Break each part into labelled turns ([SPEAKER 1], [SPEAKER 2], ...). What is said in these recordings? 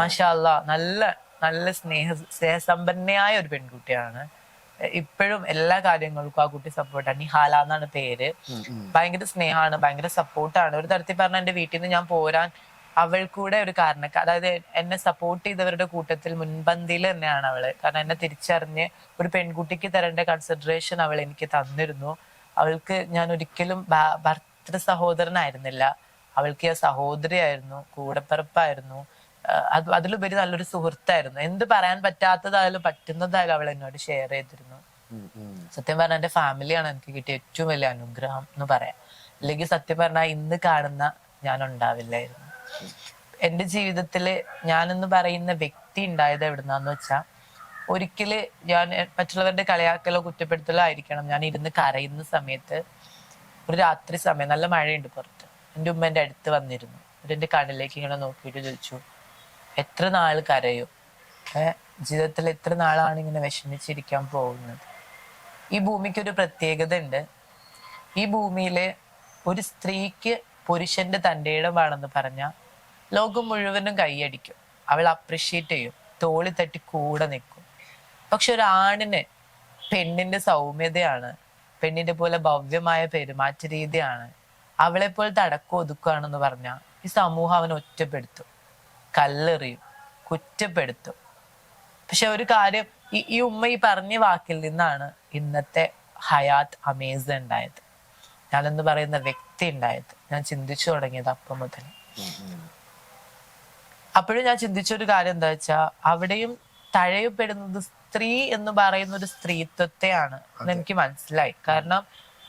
[SPEAKER 1] മാഷാല്ല നല്ല നല്ല സ്നേഹ സ്നേഹസമ്പന്നയായ ഒരു പെൺകുട്ടിയാണ്. ഇപ്പോഴും എല്ലാ കാര്യങ്ങൾക്കും ആ കുട്ടി സപ്പോർട്ടാണ് നിഹാല എന്നാണ് പേര്. ഭയങ്കര സ്നേഹമാണ് ഭയങ്കര സപ്പോർട്ടാണ് ഒരു തരത്തിൽ പറഞ്ഞ എന്റെ വീട്ടിൽ നിന്ന് ഞാൻ പോരാൻ അവൾക്കൂടെ കൂടെ ഒരു കാരണക്ക അതായത് എന്നെ സപ്പോർട്ട് ചെയ്തവരുടെ കൂട്ടത്തിൽ മുൻപന്തിയിൽ തന്നെയാണ് അവൾ. കാരണം എന്നെ തിരിച്ചറിഞ്ഞ് ഒരു പെൺകുട്ടിക്ക് തരേണ്ട കൺസിഡറേഷൻ അവൾ എനിക്ക് തന്നിരുന്നു. അവൾക്ക് ഞാൻ ഒരിക്കലും ഭർത്തൃ സഹോദരനായിരുന്നില്ല. അവൾക്ക് സഹോദരിയായിരുന്നു കൂടപ്പിറപ്പായിരുന്നു. അത് അതിലുപരി നല്ലൊരു സുഹൃത്തായിരുന്നു. എന്ത് പറയാൻ പറ്റാത്തതായാലും പറ്റുന്നതായാലും അവൾ എന്നോട് ഷെയർ ചെയ്തിരുന്നു. സത്യം പറഞ്ഞാൽ എന്റെ ഫാമിലിയാണ് എനിക്ക് കിട്ടിയ ഏറ്റവും വലിയ അനുഗ്രഹം എന്ന് പറയാം. അല്ലെങ്കിൽ സത്യം പറഞ്ഞാൽ ഇന്ന് കാണുന്ന ഞാൻ ഉണ്ടാവില്ലായിരുന്നു. എന്റെ ജീവിതത്തിൽ ഞാനെന്ന് പറയുന്ന വ്യക്തി ഉണ്ടായത് എവിടുന്നാന്ന് വെച്ചാൽ ഒരിക്കൽ ഞാൻ മറ്റുള്ളവരുടെ കളിയാക്കലോ കുറ്റപ്പെടുത്തലോ ആയിരിക്കണം. ഞാൻ ഇരുന്ന് കരയുന്ന സമയത്ത് ഒരു രാത്രി സമയം നല്ല മഴയുണ്ട് പുറത്ത്. എന്റെ ഉമ്മ എന്റെ അടുത്ത് വന്നിരുന്നു. എന്റെ കണ്ണിലേക്ക് ഇങ്ങനെ നോക്കിയിട്ട് ചോദിച്ചു എത്ര നാൾ കരയും? ജീവിതത്തിൽ എത്ര നാളാണ് ഇങ്ങനെ വിഷമിച്ചിരിക്കാൻ പോകുന്നത്? ഈ ഭൂമിക്ക് ഒരു പ്രത്യേകത ഉണ്ട് ഈ ഭൂമിയിലെ ഒരു സ്ത്രീക്ക് പുരുഷന്റെ തന്റെ ഇടമാണെന്ന് പറഞ്ഞാൽ ലോകം മുഴുവനും കൈയടിക്കും. അവൾ അപ്രിഷ്യേറ്റ് ചെയ്യും. തോളി തട്ടി കൂടെ നിൽക്കും. പക്ഷെ ഒരു ആണിന് പെണ്ണിന്റെ സൗമ്യതയാണ് പെണ്ണിന്റെ പോലെ ഭവ്യമായ പെരുമാറ്റ രീതിയാണ് അവളെ പോലെ തടക്കം ഒതുക്കുകയാണെന്ന് പറഞ്ഞാൽ ഈ സമൂഹം അവനെ ഒറ്റപ്പെടുത്തും. കല്ലെറിയും കുറ്റപ്പെടുത്തും. പക്ഷെ ഒരു കാര്യം ഈ ഈ ഉമ്മ ഈ പറഞ്ഞ വാക്കിൽ നിന്നാണ് ഇന്നത്തെ ഹയാത്ത് അമേസ് ഉണ്ടായത്. ഞാനെന്ന് പറയുന്ന വ്യക്തി ഉണ്ടായത്. ഞാൻ ചിന്തിച്ചു തുടങ്ങിയത് അപ്പം മുതൽ. അപ്പോഴും ഞാൻ ചിന്തിച്ച ഒരു കാര്യം എന്താ വെച്ചാ അവിടെയും തഴയപ്പെടുന്നത് സ്ത്രീ എന്ന് പറയുന്ന ഒരു സ്ത്രീത്വത്തെയാണ് എനിക്ക് മനസ്സിലായി. കാരണം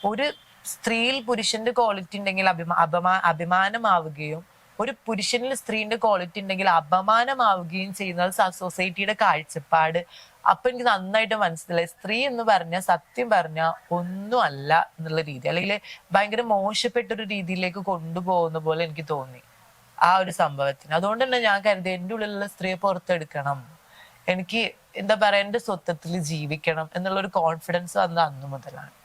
[SPEAKER 1] ഒരു സ്ത്രീയിൽ പുരുഷന്റെ ക്വാളിറ്റി ഉണ്ടെങ്കിൽ അഭിമാ അപമാ അഭിമാനമാവുകയും ഒരു പുരുഷനിൽ സ്ത്രീന്റെ ക്വാളിറ്റി ഉണ്ടെങ്കിൽ അപമാനമാവുകയും ചെയ്യുന്നത് സൊസൈറ്റിയുടെ കാഴ്ചപ്പാട്. അപ്പൊ എനിക്ക് നന്നായിട്ട് മനസ്സിലായി. സ്ത്രീ എന്ന് പറഞ്ഞ സത്യം പറഞ്ഞ ഒന്നും അല്ല എന്നുള്ള രീതി. അല്ലെങ്കിൽ ഭയങ്കര മോശപ്പെട്ട ഒരു രീതിയിലേക്ക് കൊണ്ടുപോകുന്ന പോലെ എനിക്ക് തോന്നി ആ ഒരു സംഭവത്തിന്. അതുകൊണ്ട് തന്നെ ഞാൻ കരുതി എന്റെ ഉള്ളിലുള്ള സ്ത്രീയെ പുറത്തെടുക്കണം. എനിക്ക് എന്താ പറയാ എന്റെ സ്വത്വത്തിൽ ജീവിക്കണം എന്നുള്ള ഒരു കോൺഫിഡൻസ് വന്നത് അന്നു മുതലാണ്.